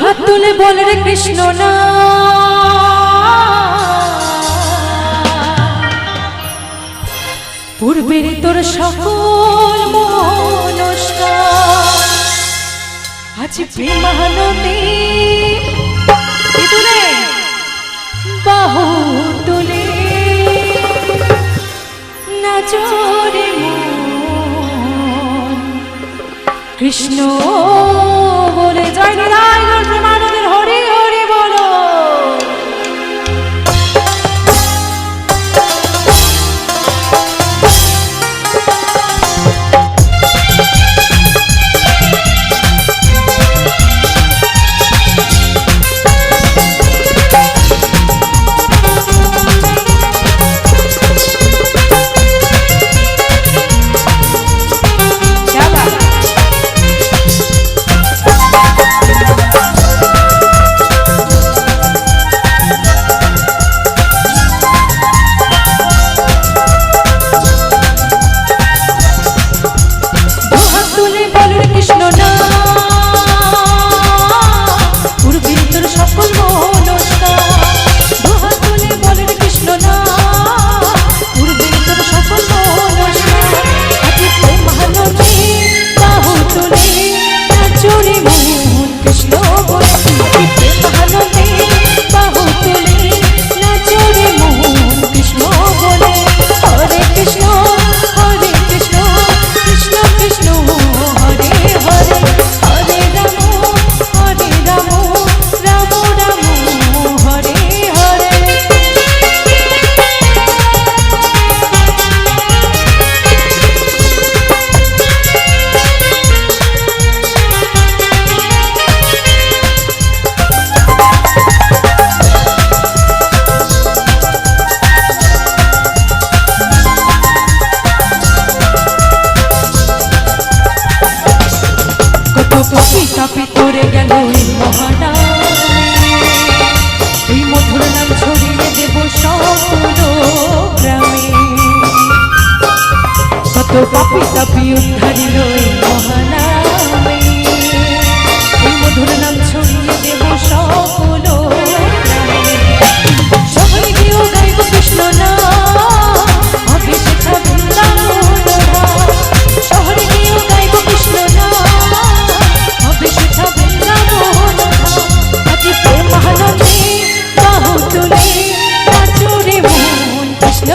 হাত তুলে বল রে কৃষ্ণ না। পূর্বের তোর সকল মনস্কা আজ প্রেমানন্দে তুলে বাহু তুলে নাচরে কৃষ্ণ বলে, জয় children সখী তাপি করে গেল এই মহানা ওই নাম ছড়িয়ে দেব সকল গ্রামে। কত পাপি